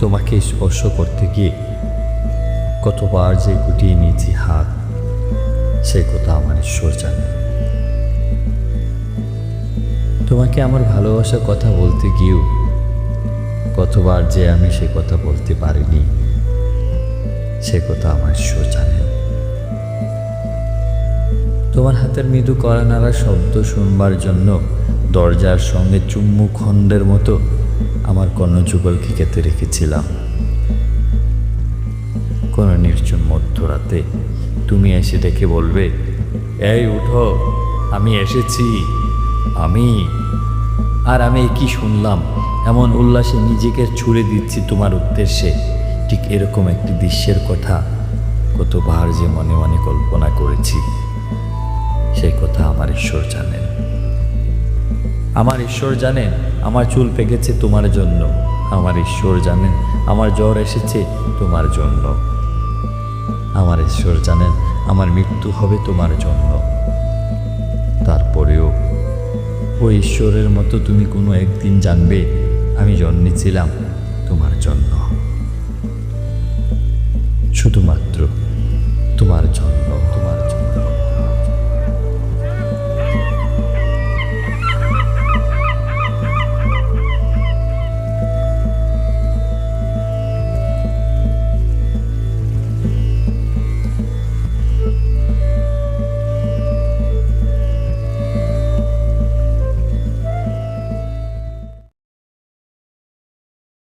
তোমাকে স্পর্শ করতে গিয়ে কতবার যে গুটিয়ে নিয়েছি হাত, সে কথা আমার ঈশ্বর জানে। তোমাকে আমার ভালোবাসার কথা বলতে গিয়েও কতবার যে আমি সে কথা বলতে পারিনি, সে কথা আমার ঈশ্বর জানেন তোমার হাতের মৃদু কড়া নাড়া শব্দ শুনবার জন্য দরজার সঙ্গে চুম্মু খণ্ডের মতো আমার কর্ণযুগলকে কেটে রেখেছিলাম। কোনো নির্জন মধ্যরাতে তুমি এসে ডেকে বলবে, এই, উঠো, আমি এসেছি, আমি, আর আমি কি শুনলাম? এমন উল্লাসে নিজেকে ছুড়ে দিচ্ছি তোমার উদ্দেশ্যে। ঠিক এরকম একটি দৃশ্যের কথা কতবার যে মনে মনে কল্পনা করেছি। সেই কথা আমার ঈশ্বর জানেন। আমার ঈশ্বর জানেন আমার চুল পেকেছে তোমার জন্য। আমার ঈশ্বর জানেন, আমার জ্বর এসেছে তোমার জন্য। আমার ঈশ্বর জানেন, আমার মৃত্যু হবে তোমার জন্য। তারপরেও, ও ঈশ্বরের মতো তুমি কোনো একদিন জানবে, আমি জন্মেছিলাম।